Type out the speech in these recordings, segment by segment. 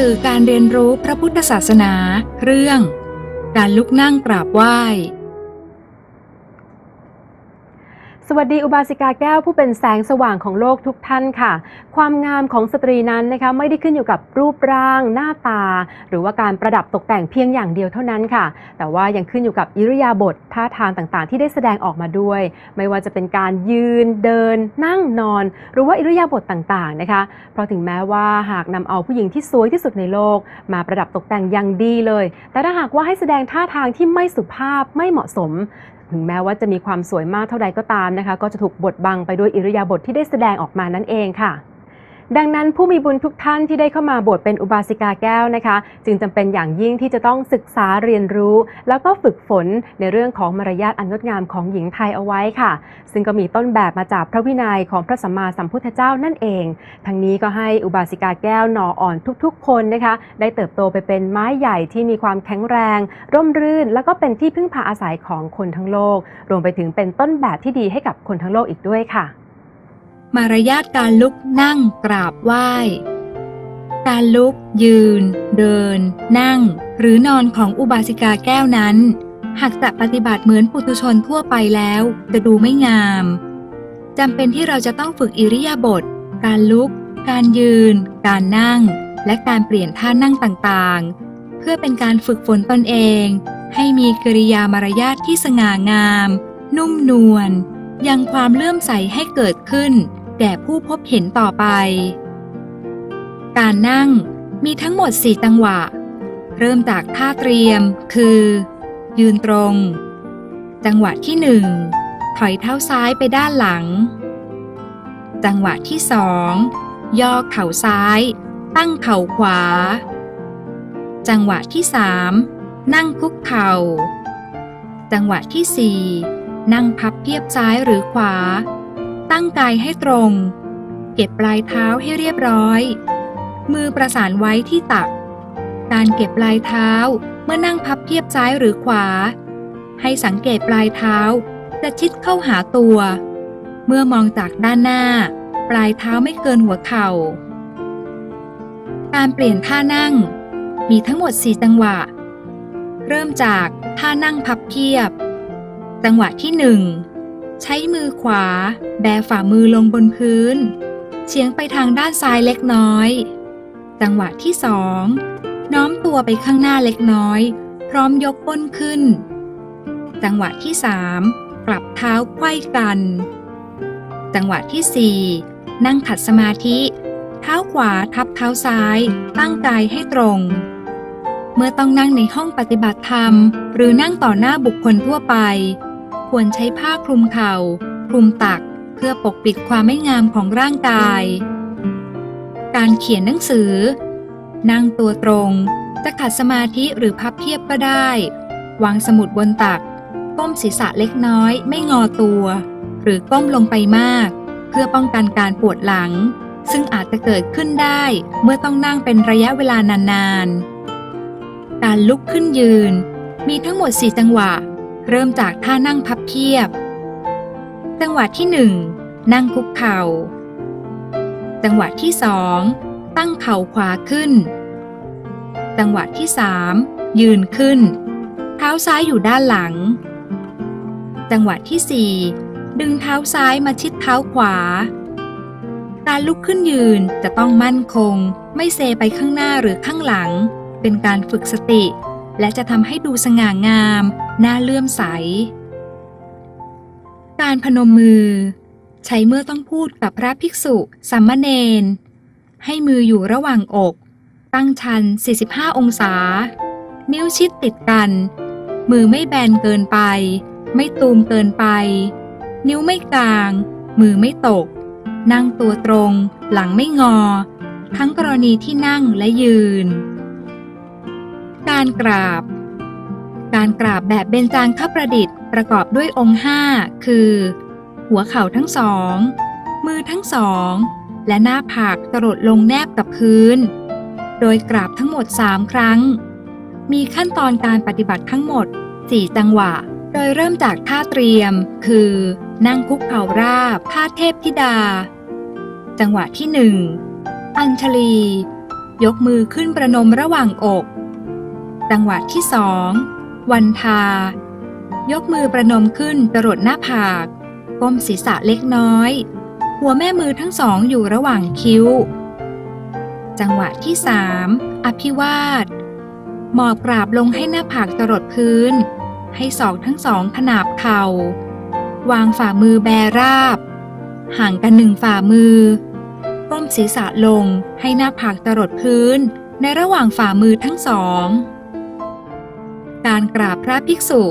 สื่อการเรียนรู้พระพุทธศาสนา เรื่อง การลุกนั่งกราบไหว้ สวัสดีอุบาสิกาแก้วผู้เป็นแสงสว่างของโลกทุกท่านค่ะ ความงามของสตรีนั้นนะคะไม่ได้ขึ้นอยู่กับรูปร่าง หน้าตา หรือว่าการประดับตกแต่งเพียงอย่างเดียวเท่านั้นค่ะ แต่ว่ายังขึ้นอยู่กับอิริยาบถท่าทางต่างๆ ที่ได้แสดงออกมาด้วย ไม่ว่าจะเป็นการยืนเดิน นั่งนอน หรือว่าอิริยาบถต่างๆนะคะ เพราะถึงแม้ว่าหากนำเอาผู้หญิงที่สวยที่สุดในโลก มาประดับตกแต่งอย่างดีเลย แต่ถ้าหากว่าให้แสดงท่าทางที่ไม่สุภาพไม่เหมาะสม ถึงแม้ว่าจะมีความสวยมากเท่าใดก็ตามนะคะ ก็จะถูกบดบังไปด้วยอิริยาบถทที่ได้แสดงออกมานั่นเองค่ะ ดังนั้นผู้มีบุญทุกท่านที่ได้เข้ามาบวชเป็นอุบาสิกาแก้วนะคะ จึงจำเป็นอย่างยิ่งที่จะต้องศึกษาเรียนรู้ แล้วก็ฝึกฝนในเรื่องของมารยาทอันงดงามของหญิงไทยเอาไว้ค่ะ ซึ่งก็มีต้นแบบมาจากพระวินัยของพระสัมมาสัมพุทธเจ้านั่นเอง ทั้งนี้ก็ให้อุบาสิกาแก้วหนออ่อนทุกๆ คนนะคะ ได้เติบโตไปเป็นไม้ใหญ่ที่มีความแข็งแรง ร่มรื่น แล้วก็เป็นที่พึ่งพาอาศัยของคนทั้งโลก รวมไปถึงเป็นต้นแบบที่ดีให้กับคนทั้งโลกอีกด้วยค่ะ มารยาทการลุกนั่งกราบไหว้ การลุก ยืน เดิน นั่ง หรือนอนของอุบาสิกาแก้วนั้น หากจะปฏิบัติเหมือนปุถุชนทั่วไปแล้วจะดูไม่งามจำเป็นที่เราจะต้องฝึกอิริยาบถการลุก การยืน การนั่ง และการเปลี่ยนท่านั่งต่างๆ เพื่อเป็นการฝึกฝนตนเอง ให้มีกริยามารยาทที่สง่างาม นุ่มนวลยังความเลื่อมใสให้เกิดขึ้น แก่ผู้พบเห็นต่อไป การนั่งมีทั้งหมด4จังหวะ เริ่มจากท่าเตรียม คือ ยืนตรง จังหวะที่หนึ่งถอยเท้าซ้ายไปด้านหลัง จังหวะที่สองย่อเข่าซ้าย ตั้งเข่าขวา จังหวะที่สามนั่งคุกเข่า จังหวะที่สี่นั่งพับเพียบซ้ายหรือขวา ตั้งกายให้ตรง เก็บปลายเท้าให้เรียบร้อย มือประสานไว้ที่ตัก การเก็บปลายเท้าเมื่อนั่งพับเพียบซ้ายหรือขวา ให้สังเกตปลายเท้าจะชิดเข้าหาตัว เมื่อมองจากด้านหน้า ปลายเท้าไม่เกินหัวเข่า การเปลี่ยนท่านั่ง มีทั้งหมด 4 จังหวะ เริ่มจากท่านั่งพับเพียบ จังหวะที่หนึ่ง ใช้มือขวา แบฝ่ามือลงบนพื้น เฉียงไปทางด้านซ้ายเล็กน้อย จังหวะที่สองน้อมตัวไปข้างหน้าเล็กน้อย พร้อมยกก้นขึ้น จังหวะที่สามกลับเท้าไขว้กัน จังหวะที่สี่นั่งขัดสมาธิ เท้าขวาทับเท้าซ้าย ตั้งกายให้ตรง เมื่อต้องนั่งในห้องปฏิบัติธรรม หรือนั่งต่อหน้าบุคคลทั่วไป ควรใช้ผ้าคลุมเข่า คลุมตัก เพื่อปกปิดความไม่งามของร่างกาย การเขียนหนังสือ นั่งตัวตรง จะขัดสมาธิหรือพับเพียบก็ได้ วางสมุดบนตัก ก้มศีรษะเล็กน้อยไม่งอตัว หรือก้มลงไปมาก เพื่อป้องกันการปวดหลัง ซึ่งอาจจะเกิดขึ้นได้เมื่อต้องนั่งเป็นระยะเวลานานๆ การลุกขึ้นยืน มีทั้งหมด 4 จังหวะ เริ่มจากท่านั่งพับเพียบ จังหวะที่1นั่งคุกเข่า จังหวะที่2ตั้งเข่าขวาขึ้น จังหวะที่3ยืนขึ้น เท้าซ้ายอยู่ด้านหลัง จังหวะที่4ดึงเท้าซ้ายมาชิดเท้าขวา การลุกขึ้นยืนจะต้องมั่นคง ไม่เซไปข้างหน้าหรือข้างหลัง เป็นการฝึกสติ และจะทำให้ดูสง่างาม น่าเลื่อมใส การพนมมือ ใช้เมื่อต้องพูดกับพระภิกษุสัมมเนน ให้มืออยู่ระหว่างอก ตั้งชัน 45 องศา นิ้วชิดติดกัน มือไม่แบนเกินไป ไม่ตูมเกินไป นิ้วไม่กลาง มือไม่ตก นั่งตัวตรง หลังไม่งอ ทั้งกรณีที่นั่งและยืน การกราบ การกราบแบบเบญจางคประดิษฐ์ประกอบด้วยองค์ห้าคือ หัวเข่าทั้งสอง มือทั้งสอง และหน้าผากกระโดดลงแนบกับพื้น โดยกราบทั้งหมด 3 ครั้ง มีขั้นตอนการปฏิบัติทั้งหมด 4 จังหวะ โดยเริ่มจากท่าเตรียม คือ นั่งคุกเข่าราบท่าเทพธิดา จังหวะที่ 1 อัญชลี ยกมือขึ้นประนมระหว่างอก จังหวะที่สองวันทา ยกมือประนมขึ้นจรดหน้าผากก้มศีรษะเล็กน้อย หัวแม่มือทั้งสองอยู่ระหว่างคิ้ว จังหวะที่สามอภิวาทหมอบกราบลงให้หน้าผากจรดพื้น ให้ศอกทั้งสองขนาบเข่า วางฝ่ามือแบราบ ห่างกันหนึ่งฝ่ามือก้มศีรษะลงให้หน้าผากจรดพื้นในระหว่างฝ่ามือทั้งสอง การกราบพระภิกษุ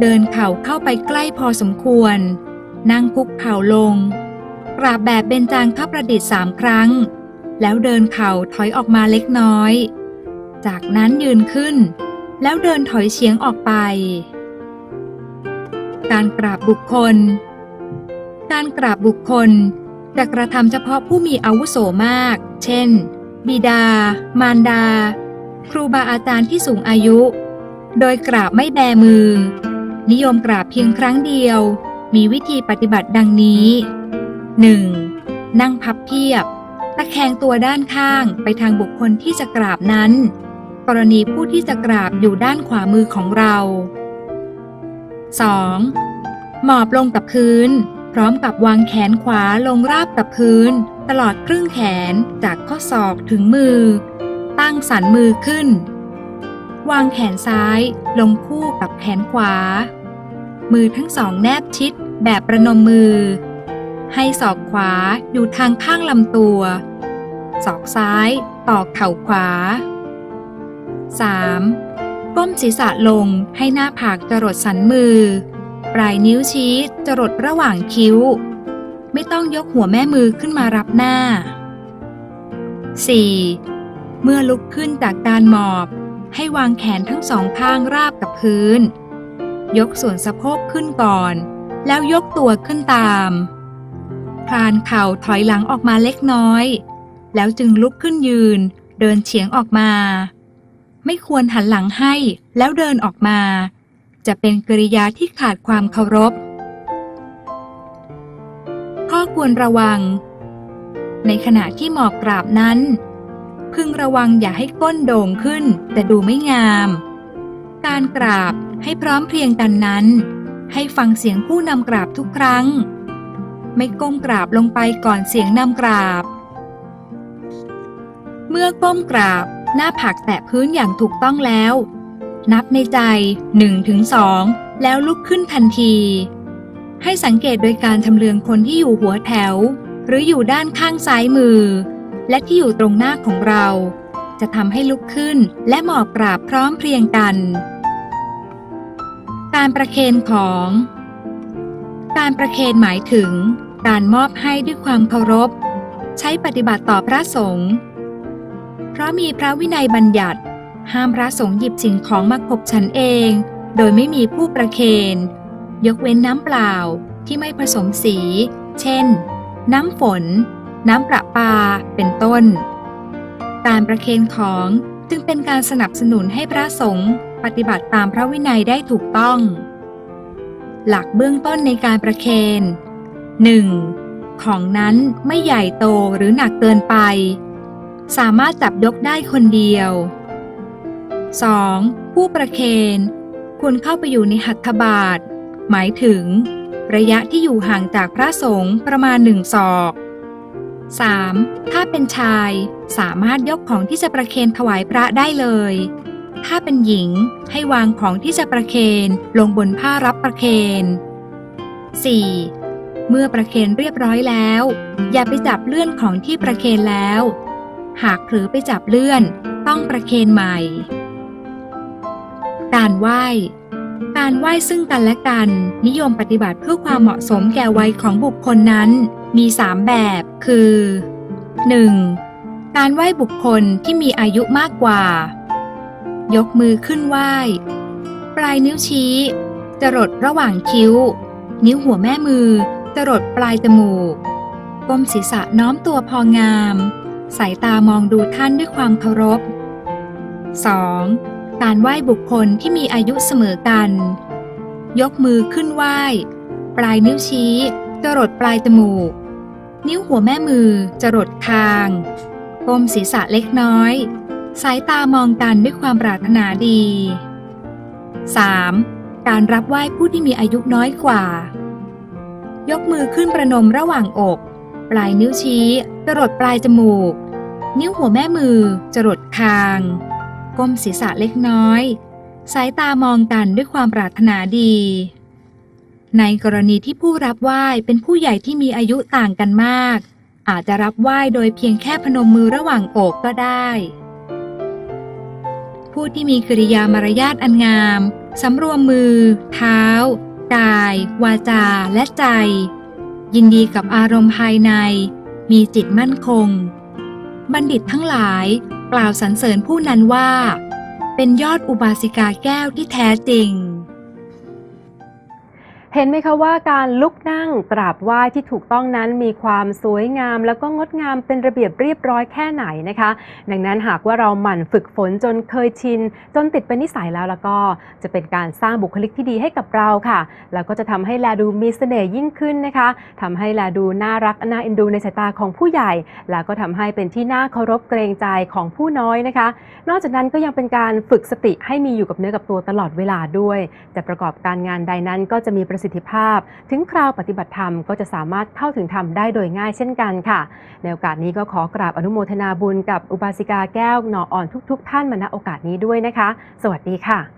เดินเข่าเข้าไปใกล้พอสมควร นั่งคุกเข่าลง กราบแบบเบญจางคประดิษฐ์สามครั้ง แล้วเดินเข่าถอยออกมาเล็กน้อย จากนั้นยืนขึ้น แล้วเดินถอยเฉียงออกไป การกราบบุคคล การกราบบุคคลจะกระทำเฉพาะผู้มีอาวุโสมาก เช่น บิดา มารดา ครูบาอาจารย์ที่สูงอายุ โดยกราบไม่แบมือ นิยมกราบเพียงครั้งเดียว มีวิธีปฏิบัติดังนี้ 1. นั่งพับเพียบ ตะแคงตัวด้านข้างไปทางบุคคลที่จะกราบนั้น กรณีผู้ที่จะกราบอยู่ด้านขวามือของเรา 2. หมอบลงกับพื้น พร้อมกับวางแขนขวาลงราบกับพื้น ตลอดครึ่งแขนจากข้อศอกถึงมือ ตั้งสันมือขึ้น วางแขนซ้ายลงคู่กับแขนขวา มือทั้งสองแนบชิดแบบประนมมือ ให้ศอกขวาอยู่ทางข้างลำตัว ศอกซ้ายต่อเข่าขวา 3. ก้มศีรษะลงให้หน้าผากจรดสันมือ ปลายนิ้วชี้จรดระหว่างคิ้ว ไม่ต้องยกหัวแม่มือขึ้นมารับหน้า 4. เมื่อลุกขึ้นจากการหมอบ ให้วางแขนทั้งสองข้างราบกับพื้น ยกส่วนสะโพกขึ้นก่อน แล้วยกตัวขึ้นตามคลานเข่าถอยหลังออกมาเล็กน้อย แล้วจึงลุกขึ้นยืน เดินเฉียงออกมา ไม่ควรหันหลังให้แล้วเดินออกมา จะเป็นกริยาที่ขาดความเคารพ ข้อควรระวัง ในขณะที่หมอบกราบนั้น พึงระวังอย่าให้ก้นโด่งขึ้น แต่ดูไม่งาม การกราบให้พร้อมเพรียงกันนั้น ให้ฟังเสียงผู้นำกราบทุกครั้ง ไม่ก้มกราบลงไปก่อนเสียงนำกราบ เมื่อก้มกราบหน้าผากแตะพื้นอย่างถูกต้องแล้ว นับในใจ1ถึง2แล้วลุกขึ้นทันที ให้สังเกตโดยการทำเลืองคนที่อยู่หัวแถว หรืออยู่ด้านข้างซ้ายมือ และที่อยู่ตรงหน้าของเรา จะทำให้ลุกขึ้นและหมอบกราบพร้อมเพรียงกัน การประเคนของ การประเคนหมายถึง การมอบให้ด้วยความเคารพ ใช้ปฏิบัติต่อพระสงฆ์เพราะมีพระวินัยบัญญัติ ห้ามพระสงฆ์หยิบสิ่งของมาขบฉันเอง โดยไม่มีผู้ประเคน ยกเว้นน้ำเปล่าที่ไม่ผสมสี เช่น น้ำฝน น้ำประปา เป็นต้น การประเคนของจึงเป็นการสนับสนุนให้พระสงฆ์ปฏิบัติตามพระวินัยได้ถูกต้อง หลักเบื้องต้นในการประเคน 1. ของนั้นไม่ใหญ่โตหรือหนักเกินไป สามารถจับยกได้คนเดียว 2. ผู้ประเคนควรเข้าไปอยู่ในหัตถบาท หมายถึง ระยะที่อยู่ห่างจากพระสงฆ์ประมาณหนึ่งศอก 3. ถ้าเป็นชาย สามารถยกของที่จะประเคนถวายพระได้เลย ถ้าเป็นหญิงให้วางของที่จะประเคนลงบนผ้ารับประเคน 4. เมื่อประเคนเรียบร้อยแล้ว อย่าไปจับเลื่อนของที่ประเคนแล้ว หากเผลอไปจับเลื่อน ต้องประเคนใหม่ การไหว้การไหว้ซึ่งกันและกัน นิยมปฏิบัติเพื่อความเหมาะสมแก่วัยของบุคคลนั้น มี3แบบ คือ 1. การไหว้บุคคลที่มีอายุมากกว่า ยกมือขึ้นไหว้ ปลายนิ้วชี้จรดระหว่างคิ้ว นิ้วหัวแม่มือจรดปลายจมูก ก้มศีรษะน้อมตัวพองาม สายตามองดูท่านด้วยความเคารพ 2. การไหว้บุคคลที่มีอายุเสมอกัน ยกมือขึ้นไหว้ ปลายนิ้วชี้จรดปลายจมูก นิ้วหัวแม่มือจรดคางก้มศีรษะเล็กน้อย สายตามองกันด้วยความปรารถนาดี 3. การรับไหว้ผู้ที่มีอายุน้อยกว่า ยกมือขึ้นประนมระหว่างอก ปลายนิ้วชี้จรดปลายจมูก นิ้วหัวแม่มือจรดคาง ก้มศีรษะเล็กน้อย สายตามองกันด้วยความปรารถนาดี ในกรณีที่ผู้รับไหว้เป็นผู้ใหญ่ที่มีอายุต่างกันมาก อาจจะรับไหว้โดยเพียงแค่พนมมือระหว่างอกก็ได้ ผู้ที่มีกิริยามารยาทอันงาม สำรวมมือ เท้า กาย วาจา และใจ ยินดีกับอารมณ์ภายใน มีจิตมั่นคง บัณฑิตทั้งหลายกล่าวสรรเสริญผู้นั้นว่า เป็นยอดอุบาสิกาแก้วที่แท้จริง เห็นไหมคะว่าการลุกนั่งกราบไหว้ที่ถูกต้องนั้นมีความสวยงาม แล้วก็งดงามเป็นระเบียบเรียบร้อยแค่ไหนนะคะ ดังนั้นหากว่าเราหมั่นฝึกฝนจนเคยชิน จนติดเป็นนิสัยแล้วแล้วก็จะเป็นการสร้างบุคลิกที่ดีให้กับเราค่ะ แล้วก็จะทำให้แลดูมีเสน่ห์ยิ่งขึ้นนะคะทำให้แลดูน่ารักน่าเอ็นดูในสายตาของผู้ใหญ่ แล้วก็ทำให้เป็นที่น่าเคารพเกรงใจของผู้น้อยนะคะ นอกจากนั้นก็ยังเป็นการฝึกสติให้มีอยู่กับเนื้อกับตัวตลอดเวลาด้วยจะประกอบการงานใดนั้นก็จะมีประสิสิทธิภาพ ถึงคราวปฏิบัติธรรมก็จะสามารถเข้าถึงธรรมได้โดยง่ายเช่นกันค่ะ ในโอกาสนี้ก็ขอกราบอนุโมทนาบุญกับอุบาสิกาแก้วหนออ่อนทุก ๆ ท่านมาณโอกาสนี้ด้วยนะคะ สวัสดีค่ะ